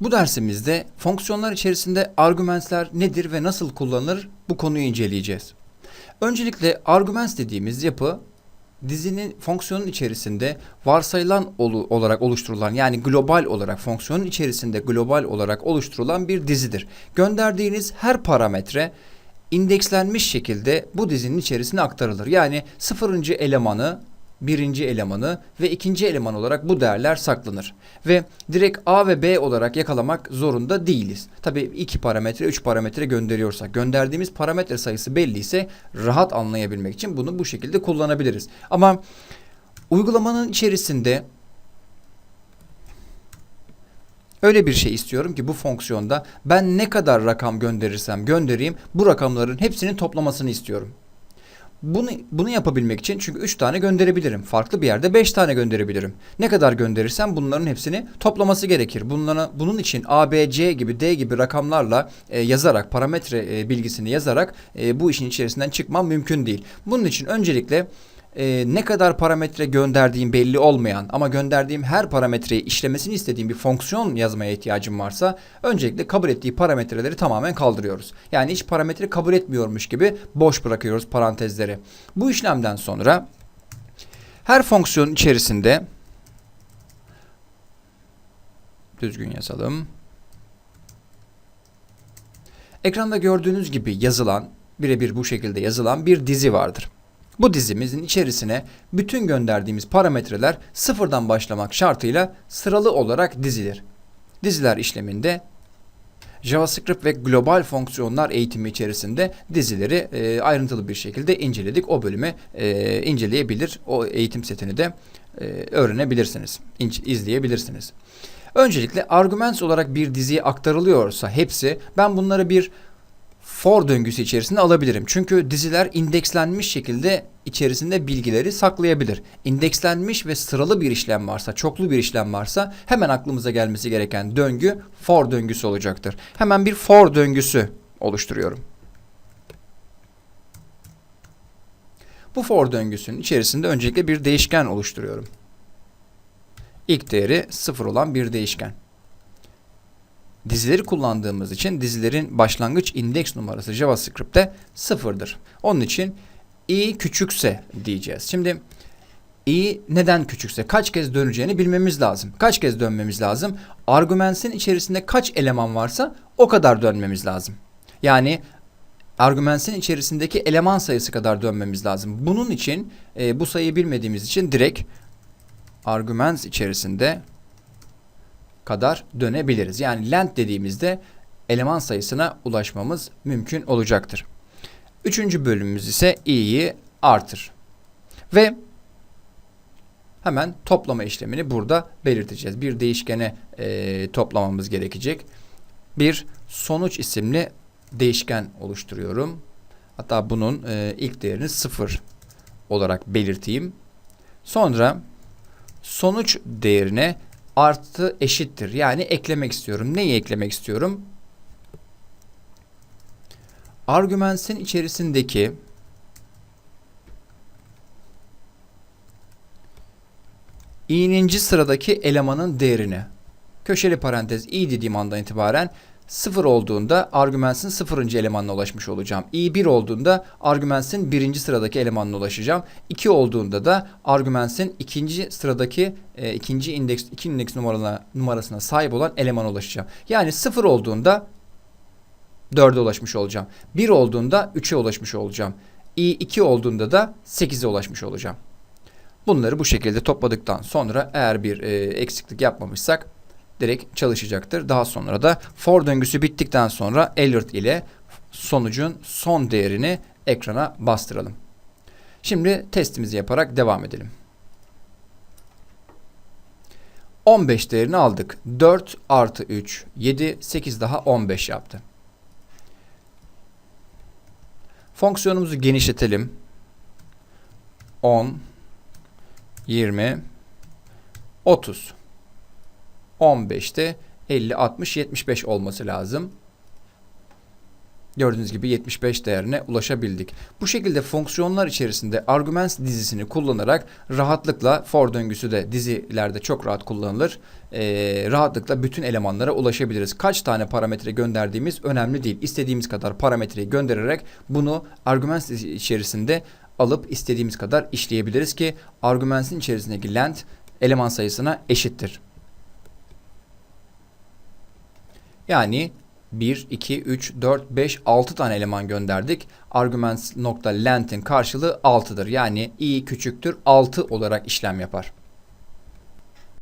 Bu dersimizde fonksiyonlar içerisinde argümanlar nedir ve nasıl kullanılır bu konuyu inceleyeceğiz. Öncelikle argümans dediğimiz yapı dizinin fonksiyonun içerisinde varsayılan olu- olarak oluşturulan yani global olarak fonksiyonun içerisinde global olarak oluşturulan bir dizidir. Gönderdiğiniz her parametre indekslenmiş şekilde bu dizinin içerisine aktarılır. Yani sıfırıncı elemanı birinci elemanı ve ikinci eleman olarak bu değerler saklanır. Ve direkt A ve B olarak yakalamak zorunda değiliz. Tabii iki parametre, üç parametre gönderiyorsak, gönderdiğimiz parametre sayısı belli ise rahat anlayabilmek için bunu bu şekilde kullanabiliriz. Ama uygulamanın içerisinde Öyle bir şey istiyorum ki bu fonksiyonda ben ne kadar rakam gönderirsem göndereyim bu rakamların hepsinin toplamasını istiyorum. Bunu, bunu yapabilmek için çünkü 3 tane gönderebilirim. Farklı bir yerde 5 tane gönderebilirim. Ne kadar gönderirsem bunların hepsini toplaması gerekir. Bunlara, bunun için A, B, C gibi D gibi rakamlarla e, yazarak parametre e, bilgisini yazarak e, bu işin içerisinden çıkmam mümkün değil. Bunun için öncelikle e, ne kadar parametre gönderdiğim belli olmayan ama gönderdiğim her parametreyi işlemesini istediğim bir fonksiyon yazmaya ihtiyacım varsa öncelikle kabul ettiği parametreleri tamamen kaldırıyoruz. Yani hiç parametre kabul etmiyormuş gibi boş bırakıyoruz parantezleri. Bu işlemden sonra her fonksiyonun içerisinde düzgün yazalım. Ekranda gördüğünüz gibi yazılan, birebir bu şekilde yazılan bir dizi vardır. Bu dizimizin içerisine bütün gönderdiğimiz parametreler sıfırdan başlamak şartıyla sıralı olarak dizilir. Diziler işleminde JavaScript ve global fonksiyonlar eğitimi içerisinde dizileri e, ayrıntılı bir şekilde inceledik. O bölümü e, inceleyebilir, o eğitim setini de e, öğrenebilirsiniz, inç, izleyebilirsiniz. Öncelikle argüments olarak bir diziye aktarılıyorsa hepsi ben bunları bir for döngüsü içerisinde alabilirim. Çünkü diziler indekslenmiş şekilde içerisinde bilgileri saklayabilir. İndekslenmiş ve sıralı bir işlem varsa, çoklu bir işlem varsa hemen aklımıza gelmesi gereken döngü for döngüsü olacaktır. Hemen bir for döngüsü oluşturuyorum. Bu for döngüsünün içerisinde öncelikle bir değişken oluşturuyorum. İlk değeri sıfır olan bir değişken. Dizileri kullandığımız için dizilerin başlangıç indeks numarası JavaScript'te sıfırdır. Onun için i küçükse diyeceğiz. Şimdi i neden küçükse kaç kez döneceğini bilmemiz lazım. Kaç kez dönmemiz lazım? Argümensin içerisinde kaç eleman varsa o kadar dönmemiz lazım. Yani argümensin içerisindeki eleman sayısı kadar dönmemiz lazım. Bunun için e, bu sayıyı bilmediğimiz için direkt argümens içerisinde kadar dönebiliriz. Yani length dediğimizde eleman sayısına ulaşmamız mümkün olacaktır. Üçüncü bölümümüz ise i'yi artır. Ve hemen toplama işlemini burada belirteceğiz. Bir değişkene e, toplamamız gerekecek. Bir sonuç isimli değişken oluşturuyorum. Hatta bunun e, ilk değerini sıfır olarak belirteyim. Sonra sonuç değerine artı eşittir. Yani eklemek istiyorum. Neyi eklemek istiyorum? Argümensin içerisindeki i'ninci sıradaki elemanın değerini köşeli parantez i dediğim andan itibaren 0 olduğunda argümensin sıfırıncı elemanına ulaşmış olacağım. i 1 olduğunda argümensin birinci sıradaki elemanına ulaşacağım. 2 olduğunda da argümensin ikinci sıradaki e, ikinci indeks iki indeks numarasına, numarasına sahip olan elemana ulaşacağım. Yani 0 olduğunda 4'e ulaşmış olacağım. 1 olduğunda 3'e ulaşmış olacağım. i 2 olduğunda da 8'e ulaşmış olacağım. Bunları bu şekilde topladıktan sonra eğer bir e, eksiklik yapmamışsak direkt çalışacaktır. Daha sonra da for döngüsü bittikten sonra alert ile sonucun son değerini ekrana bastıralım. Şimdi testimizi yaparak devam edelim. 15 değerini aldık. 4 artı 3, 7, 8 daha 15 yaptı. Fonksiyonumuzu genişletelim. 10, 20, 30. 15'te 50, 60, 75 olması lazım. Gördüğünüz gibi 75 değerine ulaşabildik. Bu şekilde fonksiyonlar içerisinde arguments dizisini kullanarak rahatlıkla for döngüsü de dizilerde çok rahat kullanılır. Ee, rahatlıkla bütün elemanlara ulaşabiliriz. Kaç tane parametre gönderdiğimiz önemli değil. İstediğimiz kadar parametreyi göndererek bunu arguments içerisinde alıp istediğimiz kadar işleyebiliriz ki arguments'in içerisindeki length eleman sayısına eşittir. Yani 1, 2, 3, 4, 5, 6 tane eleman gönderdik. Arguments nokta length'in karşılığı 6'dır. Yani i küçüktür 6 olarak işlem yapar.